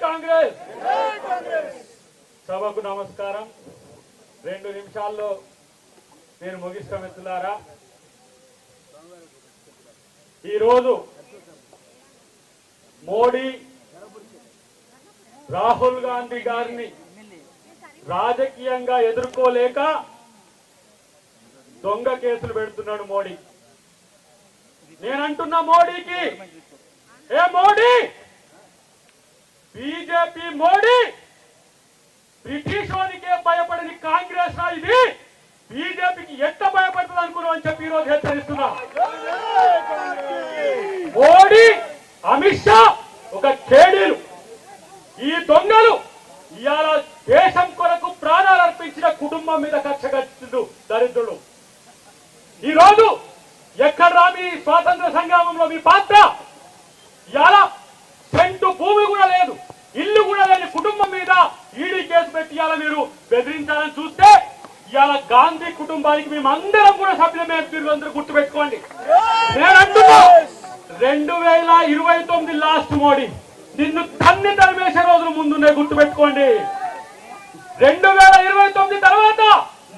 కాంగ్రెస్! సభకు నమస్కారం. రెండు నిమిషాల్లో నేను ముగిస్తాం మిత్రులారా. ఈరోజు మోడీ రాహుల్ గాంధీ గారిని రాజకీయంగా ఎదుర్కోలేక దొంగ కేసులు పెడుతున్నాడు మోడీ. నేనంటున్నా మోడీకి ఏ మోడీ! బీజేపీ మోడీ బ్రిటిష్ వానికే భయపడని కాంగ్రెస్ ఇది. బీజేపీకి ఎట్ట భయపడుతుంది అనుకున్నాం అని చెప్పి ఈరోజు హెచ్చరిస్తున్నా. మోడీ అమిత్ షా ఒక కేడీలు. ఈ దొంగలు ఇవాళ దేశం కొరకు ప్రాణాలు అర్పించిన కుటుంబం మీద కక్ష కట్టిండు దరిద్రులు. ఈ రోజు ఎక్కడ రా మీ స్వాతంత్ర సంగ్రామంలో మీ పాత్ర? ఇవాళ సెంటు భూమి కూడా లేదు ఇల్లు కూడా లేని కుటుంబం మీద ఈడీ కేసు పెట్టి ఇవాళ మీరు బెదిరించాలని చూస్తే ఇవాళ గాంధీ కుటుంబానికి మేము అందరం కూడా సభ్యులమే మీరు అందరూ గుర్తుపెట్టుకోండి. నేను అంటున్నా రెండు వేల ఇరవై తొమ్మిది లాస్ట్ మోడీ. నిన్ను తన్ని తరిమేసే రోజులు ముందున్నాయి గుర్తుపెట్టుకోండి. రెండు వేల ఇరవై తొమ్మిది తర్వాత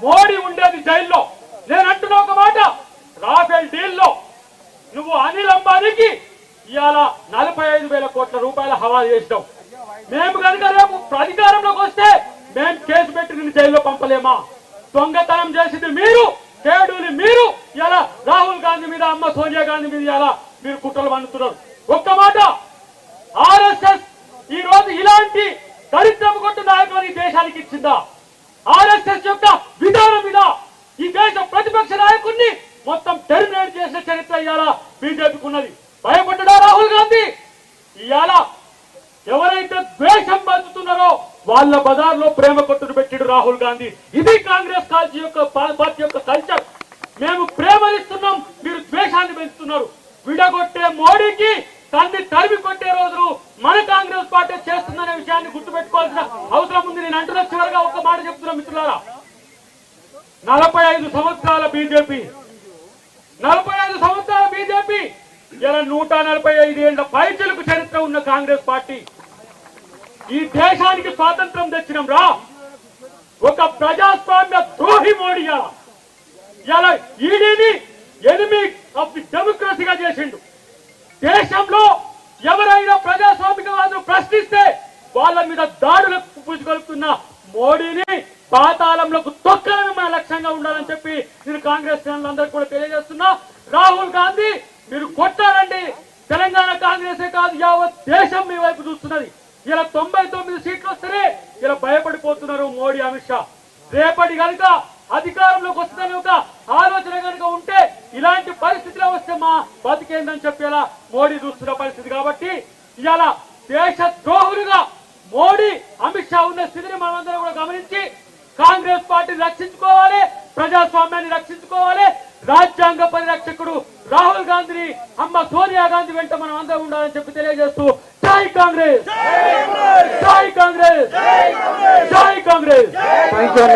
మోడీ ఉండేది జైల్లో. నేను అంటున్నా ఒక మాట రాఫెల్ డీల్లో నువ్వు అనిల్ అంబానీకి ఇవాళ నలభై ఐదు వేల కోట్ల రూపాయల హవా చేసినావు. మేము కనుక రేపు అధికారంలోకి వస్తే మేము కేసు పెట్టి నిన్ను జైల్లో పంపలేమా? దొంగతనం చేసింది మీరు కేడుని మీరు ఇలా రాహుల్ గాంధీ మీద అమ్మ సోనియా గాంధీ మీద ఇలా మీరు కుట్రలు పండుతున్నారు ఒక్క మాట ఆర్ఎస్ఎస్ ఈ రోజు ఇలాంటి దరిద్రం కొట్టు నాయకులను ఈ దేశానికి ఇచ్చిందా? ఆర్ఎస్ఎస్ యొక్క విధానం మీద ఈ దేశ ప్రతిపక్ష నాయకుడిని మొత్తం టెర్మినేట్ చేసిన చరిత్ర ఇవాళ బీజేపీకి ఉన్నది. భయపడ్డా రాహుల్ గాంధీ? ఇవాళ ఎవరైతే ద్వేషం పంచుతున్నారో వాళ్ళ బజార్లో ప్రేమ కొట్టును రాహుల్ గాంధీ. ఇది కాంగ్రెస్ పార్టీ యొక్క పార్టీ యొక్క కల్చర్. మేము ప్రేమనిస్తున్నాం మీరు ద్వేషాన్ని పెంచుతున్నారు. విడగొట్టే మోడీకి తన్ని తరిమి కొట్టే రోజులు మన కాంగ్రెస్ పార్టీ చేస్తుందనే విషయాన్ని గుర్తుపెట్టుకోవాల్సిన అవసరం ఉంది. నేను అంటున్న చివరిగా ఒక మాట చెప్తున్నా మిత్రులారా. నలభై ఐదు సంవత్సరాల బీజేపీ. నలభై ఐదు సంవత్సరాల బీజేపీ. ఇలా నూట నలభై ఐదు పైచలకు చరిత్ర ఉన్న కాంగ్రెస్ పార్టీ. ఈ దేశానికి స్వాతంత్రం తెచ్చినాం. రా. ఒక ప్రజాస్వామ్య ద్రోహి మోడీ ఇలా ఈడీని ఎనిమి ఆఫ్ ది డెమోక్రసీగా చేసిండు. దేశంలో ఎవరైనా ప్రజాస్వామికవాదులు ప్రశ్నిస్తే వాళ్ళ మీద దాడులకు పుచ్చుకొలుపుతున్న మోడీని పాతాళంలోకి తొక్కడమే మన లక్ష్యంగా ఉండాలని చెప్పి నేను కాంగ్రెస్ శ్రేణులందరికీ కూడా తెలియజేస్తున్నా. రాహుల్ గాంధీ మీరు కొట్టారండి. తెలంగాణ కాంగ్రెసే కాదు యావత్ దేశం మీ వైపు చూస్తున్నది. ఇలా తొంభై తొమ్మిది సీట్లు వస్తేనే ఇలా భయపడిపోతున్నారు మోడీ అమిత్ షా. రేపటి కనుక అధికారంలోకి వస్తుందని ఒక ఆలోచన కనుక ఉంటే ఇలాంటి పరిస్థితిలో వస్తే మా బతికేందని చెప్పేలా మోడీ చూస్తున్న పరిస్థితి కాబట్టి ఇవాళ దేశ ద్రోహులుగా మోడీ అమిత్ షా ఉన్న స్థితిని మనమందరం కూడా గమనించి కాంగ్రెస్ పార్టీని రక్షించుకోవాలి ప్రజాస్వామ్యాన్ని రక్షించుకోవాలి రాజ్యాంగ పరిరక్షకుడు రాహుల్ గాంధీని అమ్మ సోనియా గాంధీ వెంట మనం అందరం ఉండాలని చెప్పి తెలియజేస్తూ Jai Congress! Jai Congress! Jai Congress! Jai Congress!